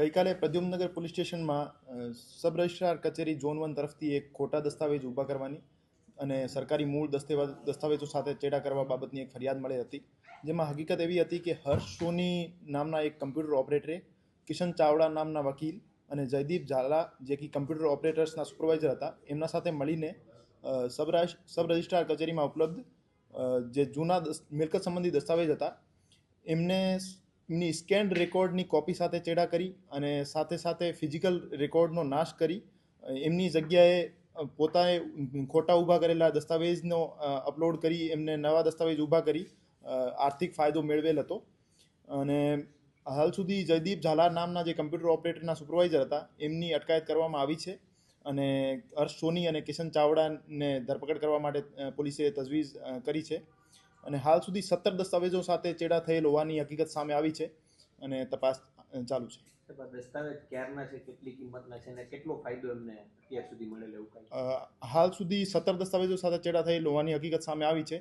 ગઈકાલે પ્રદ્યુમનગર પોલીસ સ્ટેશનમાં sub registrar કચેરી ઝોન વન તરફથી એક ખોટા દસ્તાવેજ ઊભા કરવાની અને સરકારી મૂળ દસ્તાવેજ સાથે ચેડા કરવા બાબતની એક ફરિયાદ મળી હતી. જેમાં હકીકત એવી હતી કે હર્ષ સોની નામના એક કમ્પ્યુટર ઓપરેટરે કિશન ચાવડા નામના વકીલ અને જયદીપ ઝાલા, જે કે કમ્પ્યુટર ઓપરેટર્સના સુપરવાઇઝર હતા, એમના સાથે મળીને સબ સબ રજિસ્ટ્રાર કચેરીમાં ઉપલબ્ધ જે જૂના મિલકત સંબંધી દસ્તાવેજ હતા, એમને એમની સ્કેન્ડ રેકોર્ડની કોપી સાથે ચેડા કરી અને સાથે સાથે ફિઝિકલ રેકોર્ડનો નાશ કરી. એમની જગ્યાએ પોતાએ ખોટા ઊભા કરેલા દસ્તાવેજનો અપલોડ કરી, એમને નવા દસ્તાવેજ ઊભા કરી આર્થિક ફાયદો મેળવેલ હતો. અને હાલ સુધી જયદીપ ઝાલા નામના જે કમ્પ્યુટર ઓપરેટરના સુપરવાઇઝર હતા, એમની અટકાયત કરવામાં આવી છે. અને હર્ષ સોની અને કિશન ચાવડાને ધરપકડ કરવા માટે પોલીસે તજવીજ કરી છે. અને હાલ સુધી સત્તર દસ્તાવેજો સાથે ચેડા થયેલ હોવાની હકીકત સામે આવી છે અને તપાસ ચાલુ છે. દસ્તાવેજ ક્યારના છે કેટલી કિંમતના છે અને કેટલો ફાયદો એમને અત્યાર સુધી મળેલો એવું હાલ સુધી સત્તર દસ્તાવેજો સાથે ચેડા થયેલ હોવાની હકીકત સામે આવી છે.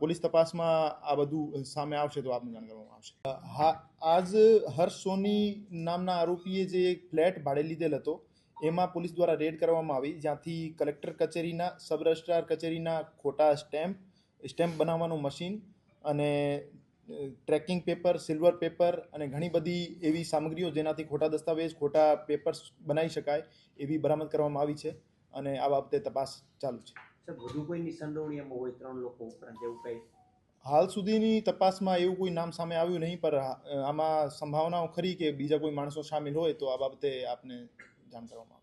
પોલીસ તપાસમાં આ બધું સામે આવશે તો આપને જાણ કરવામાં આવશે. હા આજ હર્ષ સોની નામના આરોપીએ જે ફ્લેટ ભાડે લીધેલ હતો એમાં પોલીસ દ્વારા રેડ કરવામાં આવી જ્યાંથી કલેક્ટર કચેરીના સબ રજિસ્ટ્રાર કચેરીના ખોટા સ્ટેમ્પ સ્ટેમ્પ બનાવવાનું મશીન અને ટ્રેકિંગ પેપર સિલ્વર પેપર અને ઘણી બધી એવી સામગ્રીઓ જેનાથી ખોટા દસ્તાવેજ ખોટા પેપર્સ બનાવી શકાય એવી બરામદ કરવામાં આવી છે અને આ બાબતે તપાસ ચાલુ છે. વધુ કોઈની સંડોવણી હોય ત્રણ લોકો ઉપરાંત એવું કંઈ? હાલ સુધીની તપાસમાં એવું કોઈ નામ સામે આવ્યું નહીં પર આમાં સંભાવનાઓ ખરી કે બીજા કોઈ માણસો સામેલ હોય તો આ બાબતે આપને જાણ કરવામાં આવશે.